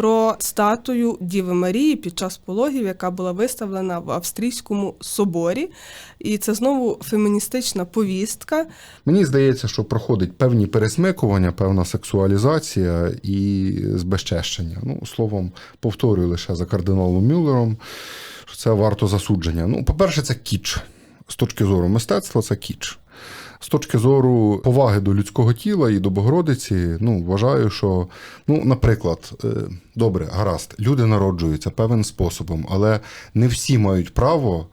про статую Діви Марії під час пологів, яка була виставлена в Австрійському соборі. І це знову феміністична повістка. Мені здається, що проходить певні пересмикування, певна сексуалізація і збезчещення. Ну, словом, повторюю лише за кардиналом Мюллером, що це варто засудження. Ну, по-перше, це кіч. З точки зору мистецтва, це кіч. З точки зору поваги до людського тіла і до Богородиці, ну, вважаю, що, ну, наприклад, е, добре, гаразд, люди народжуються певним способом, але не всі мають право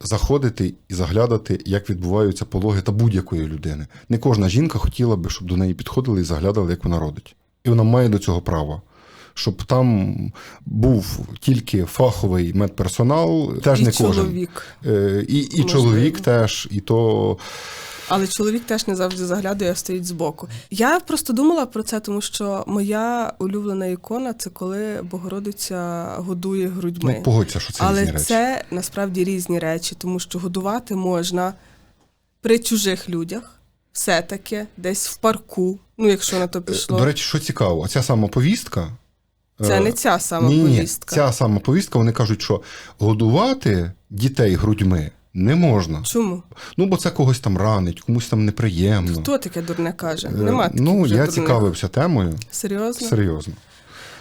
заходити і заглядати, як відбуваються пологи та будь-якої людини. Не кожна жінка хотіла би, щоб до неї підходили і заглядали, як вона родить. І вона має до цього право. Щоб там був тільки фаховий медперсонал, теж і не чоловік. Е, І, і чоловік теж, і то Але чоловік теж не завжди заглядає, а стоїть збоку. Я просто думала про це, тому що моя улюблена ікона це коли Богородиця годує грудьми. ну, погодься, що це Але різні речі. це насправді різні речі, тому що годувати можна при чужих людях, все-таки десь в парку. Ну, якщо на то Е, пішло. До речі, що цікаво, ця сама повістка. це е, не ця сама ні, ні, повістка. ця сама повістка, вони кажуть, що годувати дітей грудьми не можна. Чому? Ну, бо це когось там ранить, комусь там неприємно. Хто таке дурне каже? Е, Нема таких ну, вже я дурних. цікавився темою. Серйозно? Серйозно.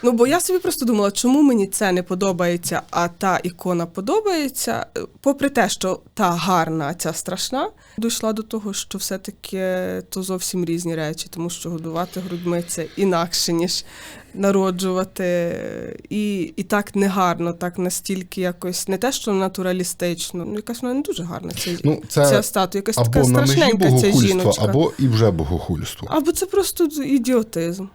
Ну, бо я собі просто думала, чому мені це не подобається, а та ікона подобається. Е, Попри те, що та гарна, а ця страшна, дійшла до того, що все-таки то зовсім різні речі, тому що годувати грудьми це інакше, ніж народжувати. І, і так негарно, так настільки якось не те, що натуралістично, ну якась вона не дуже гарна. Ця, Ну, це ця статуя, якась така страшненька ця жіночка. або і вже богохульство. Або це просто ідіотизм.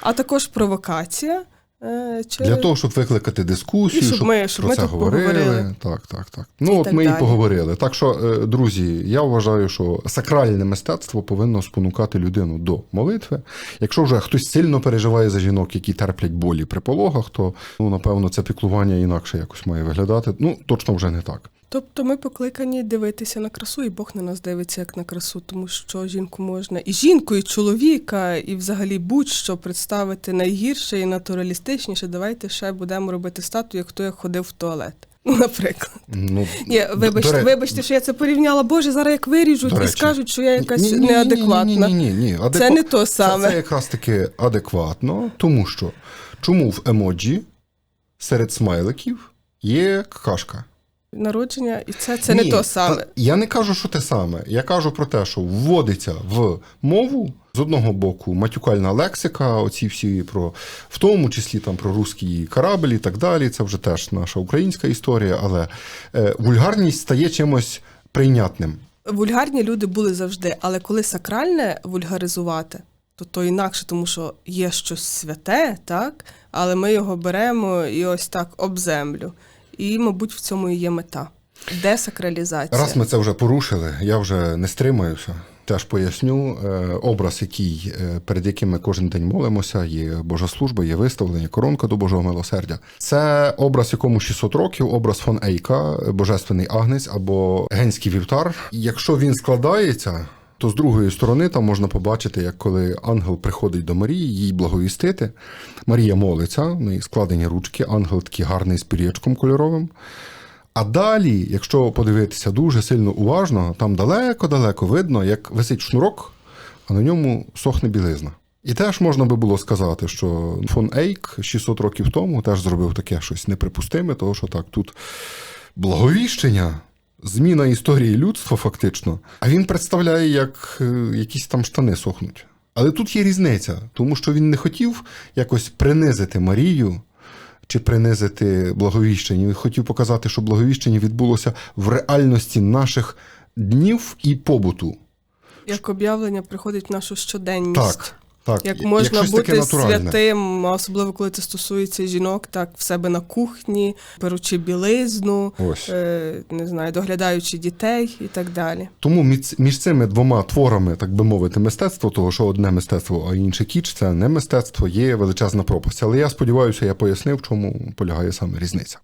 А також провокація. Е, Чи... Для того, щоб викликати дискусію, І щоб щоб, ми- щоб про ми це тут говорили. поговорили. Так, так, так. Ну, от так ми і поговорили. Так що, е, друзі, я вважаю, що сакральне мистецтво повинно спонукати людину до молитви. Якщо вже хтось сильно переживає за жінок, які терплять болі при пологах, то ну, напевно це піклування інакше якось має виглядати. Ну, точно вже не так. Тобто ми покликані дивитися на красу, і Бог на нас дивиться як на красу, тому що жінку можна і жінку, і чоловіка, і взагалі будь-що представити найгірше і натуралістичніше. Давайте ще будемо робити статую, як хто як ходив в туалет. Ну, наприклад. Ну, Ні, вибачте, до вибачте, що я це порівняла. Боже, зараз як виріжуть і скажуть, що я якась Ні, ні, ні, неадекватна. Ні, ні, ні, ні. Адеква- Це не то саме. Це, це якраз таки адекватно, тому що чому в емоджі серед смайликів є какашка? Народження, і це, це Ні, не то саме. та- Я не кажу, що те саме. Я кажу про те, що вводиться в мову з одного боку матюкальна лексика, оці всі про в тому числі там про русський корабль і так далі. Це вже теж наша українська історія, але е, вульгарність стає чимось прийнятним. Вульгарні люди були завжди, але коли сакральне вульгаризувати, то то інакше, тому що є щось святе, так? Але ми його беремо і ось так об землю. І, мабуть, в цьому і є мета. Десакралізація. Раз ми це вже порушили, я вже не стримаюся. Теж поясню е, образ, який е, перед яким ми кожен день молимося. Є Божа служба, є виставлення, коронка до Божого милосердя. Це образ, якому 600 років, образ фон Ейка, божественний агнець або генський вівтар. Якщо він складається. То з другої сторони там можна побачити, як коли ангел приходить до Марії, їй благовістити. Марія молиться, в неї складені ручки, ангел такий гарний з пір'ячком кольоровим. А далі, якщо подивитися дуже сильно уважно, там далеко-далеко видно, як висить шнурок, а на ньому сохне білизна. І теж можна би було сказати, що фон Ейк 600 років тому теж зробив таке щось неприпустиме, тому що так тут благовіщення, зміна історії людства, фактично. А він представляє, як е, якісь там штани сохнуть. Але тут є різниця, тому що він не хотів якось принизити Марію чи принизити благовіщення. Він хотів показати, що благовіщення відбулося в реальності наших днів і побуту. Як об'явлення приходить в нашу щоденність. Так, так. Як можна бути святим, особливо коли це стосується жінок, так в себе на кухні, беручи білизну, Ось. е, не знаю, доглядаючи дітей і так далі. Тому між, між цими двома творами, так би мовити, мистецтво, того, що одне мистецтво, а інше кіч, це не мистецтво, є величезна пропасть. Але я сподіваюся, я пояснив, в чому полягає саме різниця.